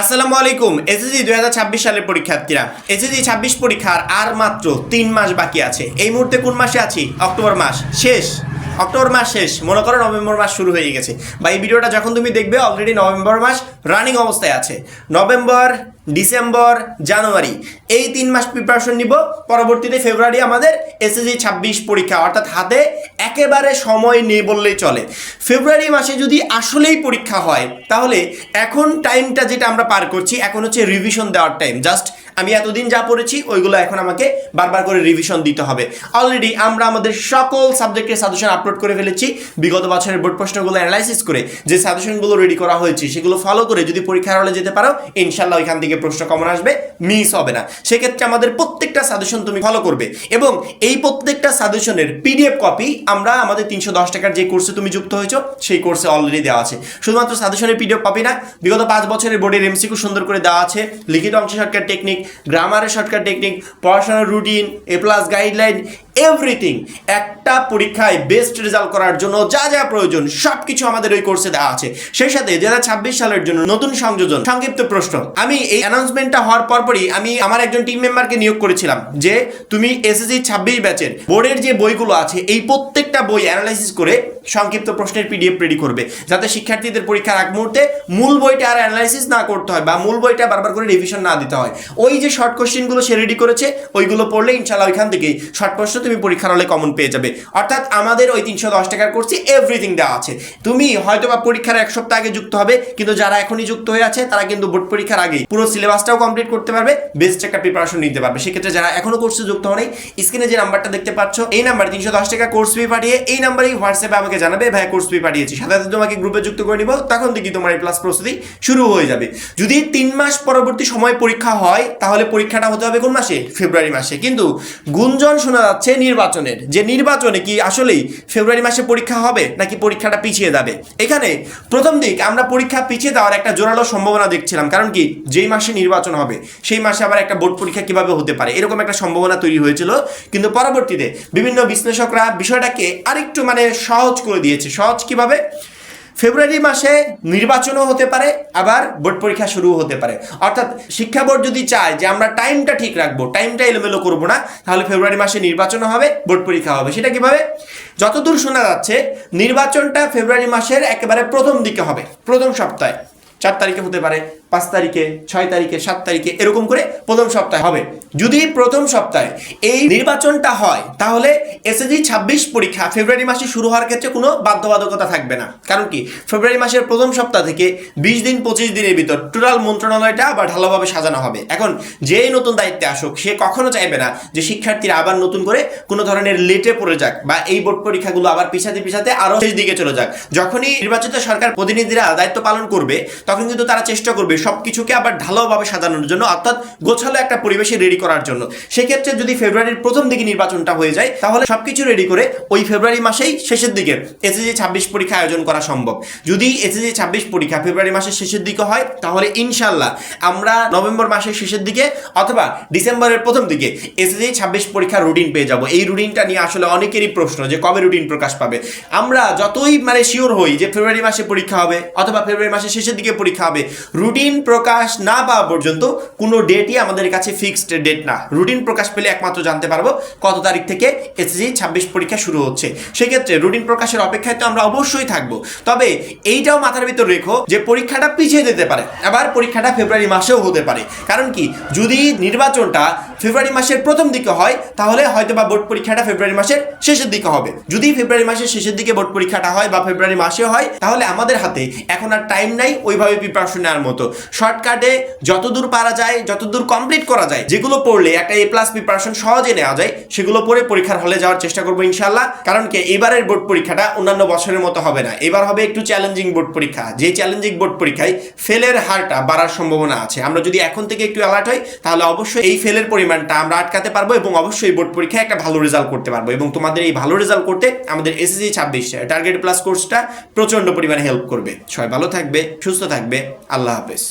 আসসালামু আলাইকুম এসএসসি দুই হাজার ছাব্বিশ সালের পরীক্ষার্থীরা। এসএসসি ছাব্বিশ পরীক্ষার আর মাত্র তিন মাস বাকি আছে। এই মুহূর্তে কোন মাসে আছি? অক্টোবর মাস। শেষ। অক্টোবর মাস শেষ। মনে করো নভেম্বর মাস শুরু হয়ে গেছে। বা এই ভিডিওটা যখন তুমি দেখবে অলরেডি নভেম্বর মাস রানিং অবস্থায় আছে। নভেম্বর ডিসেম্বর, জানুয়ারি। এই তিন মাস প্রিপারেশন নিব। পরবর্তীতে ফেব্রুয়ারি আমাদের এসএসসি ছাব্বিশ পরীক্ষা, অর্থাৎ হাতে একেবারে সময় নেই বললেই চলে। ফেব্রুয়ারি মাসে যদি আসলেই পরীক্ষা হয়, তাহলে এখন টাইমটা যেটা আমরা পার করছি, এখন হচ্ছে রিভিশন দেওয়ার টাইম জাস্ট আমি এতদিন যা পড়েছি, ওইগুলো এখন আমাকে বারবার করে রিভিশন দিতে হবে। অলরেডি আমরা আমাদের সকল সাবজেক্টের সাজেশন আপলোড করে ফেলেছি। বিগত বছরের বোর্ড প্রশ্নগুলো অ্যানালাইসিস করে যে সাজেশনগুলো রেডি করা হয়েছে, সেগুলো ফলো করে যদি পরীক্ষার হলে যেতে পারো ইনশাল্লাহ ওইখান থেকে প্রশ্ন কমন আসবে মিস হবে না। সেক্ষেত্রে আমাদের প্রত্যেকটা সাজেশন তুমি ফলো করবে। এবং এই প্রত্যেকটা সাজেশনের পিডিএফ কপি আমরা আমাদের তিনশো দশ টাকার যে কোর্সে তুমি যুক্ত হয়েছো, সেই কোর্সে অলরেডি দেওয়া আছে। শুধুমাত্র সাজেশনের পিডিএফ কপি না, বিগত পাঁচ বছরের বোর্ডের এমসিকিউ সুন্দর করে দেওয়া আছে। লিখিত অংশ শর্টকাট টেকনিক গ্রামারের শর্টকাট টেকনিক পড়াশোনার routine A plus guideline everything একটা পরীক্ষায় বেস্ট রেজাল্ট করার জন্য যা যা প্রয়োজন সব কিছু আমাদের ওই কোর্সে দেওয়া আছে। সেই সাথে দু হাজার ছাব্বিশ সালের জন্য নতুন সংযোজন, সংক্ষিপ্ত প্রশ্ন। আমি এই অ্যানাউন্সমেন্টটা হওয়ার পরপরই আমি আমার একজন টিম মেম্বারকে নিয়োগ করেছিলাম, যে তুমি এসএসসি ছাব্বিশ ব্যাচের বোর্ডের যে বইগুলো আছে, এই প্রত্যেকটা বই অ্যানালাইসিস করে সংক্ষিপ্ত প্রশ্নের পিডিএফ রেডি করবে। যাতে শিক্ষার্থীদের পরীক্ষার আগ মুহূর্তে মূল বইটা আর অ্যানালাইসিস না করতে হয় বা মূল বইটা বারবার করে রিভিশন না দিতে হয়। ওই যে শর্ট কোশ্চেনগুলো সে রেডি করেছে, ওইগুলো পড়লে ইনশাল্লাহ ওইখান থেকে শর্ট প্রশ্ন তুমি পরীক্ষার হলে কমন পেয়ে যাবে। অর্থাৎ আমাদের ওই তিনশো দশ টাকার কোর্সে এভরিথিং দেওয়া আছে। তুমি হয়তো বা পরীক্ষার এক সপ্তাহ আগে যুক্ত হবে, কিন্তু যারা এখনই যুক্ত হয়ে আছে, তারা কিন্তু বোর্ড পরীক্ষার আগেই পুরো সিলেবাসটাও কমপ্লিট করতে পারবে বেস্ট একটা প্রিপারেশন নিতে পারবে। সেক্ষেত্রে যারা এখনও কোর্সে যুক্ত হয়নি স্ক্রিনে যে নাম্বারটা দেখতে পাচ্ছ, এই নাম্বার তিনশো দশ টাকা কোর্স ফি পাঠিয়ে এই নাম্বারেই হোয়াটসঅ্যাপে আমাকে জানাবে, ভাই কোর্স ফি পাঠিয়েছি। সাথে তোমাকে গ্রুপে যুক্ত করে নিব, তখন থেকে তোমার এই ক্লাস প্রস্তুতি শুরু হয়ে যাবে। যদি তিন মাস পরবর্তী সময় পরীক্ষা হয়, তাহলে পরীক্ষাটা হতে হবে কোন মাসে? ফেব্রুয়ারি মাসে। কিন্তু গুঞ্জন শোনা যাচ্ছে নির্বাচনের। যে নির্বাচনে কি আসলেই ফেব্রুয়ারি মাসে পরীক্ষা হবে, নাকি পরীক্ষাটা পিছিয়ে যাবে? এখানে প্রথম দিক, আমরা পরীক্ষা পিছিয়ে দেওয়ার একটা জোরালো সম্ভাবনা দেখছিলাম। কারণ কি, যেই মাসে নির্বাচন হবে, সেই মাসে আবার একটা বোর্ড পরীক্ষা কীভাবে হতে পারে, এরকম একটা সম্ভাবনা তৈরি হয়েছিল। কিন্তু পরবর্তীতে বিভিন্ন বিশ্লেষকরা বিষয়টাকে আরেকটু মানে সহজ করে দিয়েছে। সহজ কীভাবে? ফেব্রুয়ারি মাসে নির্বাচনও হতে পারে, আবার বোর্ড পরীক্ষা শুরু হতে পারে। অর্থাৎ শিক্ষা বোর্ড যদি চায় যে আমরা টাইমটা ঠিক রাখব, টাইমটা এলোমেলো করব না, তাহলে ফেব্রুয়ারি মাসে নির্বাচনও হবে, বোর্ড পরীক্ষা হবে। সেটা কীভাবে? যতদূর শোনা যাচ্ছে, নির্বাচনটা ফেব্রুয়ারি মাসের একেবারে প্রথম দিকে হবে, প্রথম সপ্তাহে। চার তারিখে হতে পারে। পাঁচ তারিখে, ছয় তারিখে, সাত তারিখে, এরকম করে প্রথম সপ্তাহে হবে। যদি প্রথম সপ্তাহে এই নির্বাচনটা হয়, তাহলে এসএসজি ছাব্বিশ পরীক্ষা ফেব্রুয়ারি মাসে শুরু হওয়ার ক্ষেত্রে কোনো বাধ্যবাধকতা থাকবে না। কারণ কি? ফেব্রুয়ারি মাসের প্রথম সপ্তাহ থেকে বিশ দিন, পঁচিশ দিনের ভিতর টোটাল মন্ত্রণালয়টা আবার ঢালাভাবে সাজানো হবে। এখন যেই নতুন দায়িত্বে আসুক, সে কখনো চাইবে না যে শিক্ষার্থীরা আবার নতুন করে কোনো ধরনের লেটে পড়ে যাক বা এই বোর্ড পরীক্ষাগুলো আবার পিছাতে পিছাতে আরও শেষ দিকে চলে যাক। যখনই নির্বাচিত সরকার প্রতিনিধিরা দায়িত্ব পালন করবে, তখন কিন্তু তারা চেষ্টা করবে সবকিছুকে আবার ঢালাওভাবে সাজানোর জন্য, অর্থাৎ গোছালো একটা পরিবেশে রেডি করার জন্য। সেক্ষেত্রে যদি ফেব্রুয়ারির প্রথম দিকে নির্বাচনটা হয়ে যায়, তাহলে সবকিছু রেডি করে ওই ফেব্রুয়ারি মাসেই শেষের দিকে এসএসজি ছাব্বিশ পরীক্ষা আয়োজন করা সম্ভব। যদি এসএসজি ছাব্বিশ পরীক্ষা ফেব্রুয়ারি মাসের শেষের দিকে হয়, তাহলে ইনশাল্লাহ আমরা নভেম্বর মাসের শেষের দিকে অথবা ডিসেম্বরের প্রথম দিকে এসএসজি ছাব্বিশ পরীক্ষার রুটিন পেয়ে যাব। এই রুটিনটা নিয়ে আসলে অনেকেরই প্রশ্ন যে কবে রুটিন প্রকাশ পাবে? আমরা যতই মানে শিওর হই যে ফেব্রুয়ারি মাসে পরীক্ষা হবে, অথবা ফেব্রুয়ারি মাসের শেষের দিকে পরীক্ষা হবে রুটিন প্রকাশ না পাওয়া পর্যন্ত কোনো ডেটই আমাদের কাছে ফিক্সড ডেট না। রুটিন প্রকাশ পেলে একমাত্র জানতে পারব কত তারিখ থেকে এসএসসি ছাব্বিশ পরীক্ষা শুরু হচ্ছে। সেক্ষেত্রে রুটিন প্রকাশের অপেক্ষায় তো আমরা অবশ্যই থাকব। তবে এইটাও মাথার ভিতর রেখো যে পরীক্ষাটা পিছিয়ে যেতে পারে। আবার পরীক্ষাটা ফেব্রুয়ারি মাসেও হতে পারে। কারণ কি? যদি নির্বাচনটা ফেব্রুয়ারি মাসের প্রথম দিকে হয়, তাহলে হয়তো বা বোর্ড পরীক্ষাটা ফেব্রুয়ারি মাসের শেষের দিকে হবে। যদি ফেব্রুয়ারি মাসের শেষের দিকে বোর্ড পরীক্ষাটা হয় বা ফেব্রুয়ারি মাসে হয়, তাহলে আমাদের হাতে এখন আর টাইম নাই, ওইভাবে প্রিপারেশন নেওয়ার মতো। শর্টকাটে যতদূর পারা যায়, যতদূর কমপ্লিট করা যায়, যেগুলো পড়লে একটা এ প্লাস প্রিপারেশন সহজে নেওয়া যায়, সেগুলো পড়ে পরীক্ষার হলে যাওয়ার চেষ্টা করব ইনশাল্লাহ কারণ কি, এবারের বোর্ড পরীক্ষাটা অন্যান্য বছরের মতো হবে না। এবার হবে একটু চ্যালেঞ্জিং বোর্ড পরীক্ষা। যে চ্যালেঞ্জিং বোর্ড পরীক্ষায় ফেলের হারটা বাড়ার সম্ভাবনা আছে। আমরা যদি এখন থেকে একটু অ্যালার্ট হই, তাহলে অবশ্যই এই ফেলের পরিমাণটা আমরা আটকাতে পারব এবং অবশ্যই বোর্ড পরীক্ষায় একটা ভালো রেজাল্ট করতে পারব। এবং তোমাদের এই ভালো রেজাল্ট করতে আমাদের এসএসসি ছাব্বিশ টার্গেট প্লাস কোর্সটা প্রচণ্ড পরিমাণে হেল্প করবে। সবাই ভালো থাকবে, সুস্থ থাকবে। আল্লাহ হাফেজ।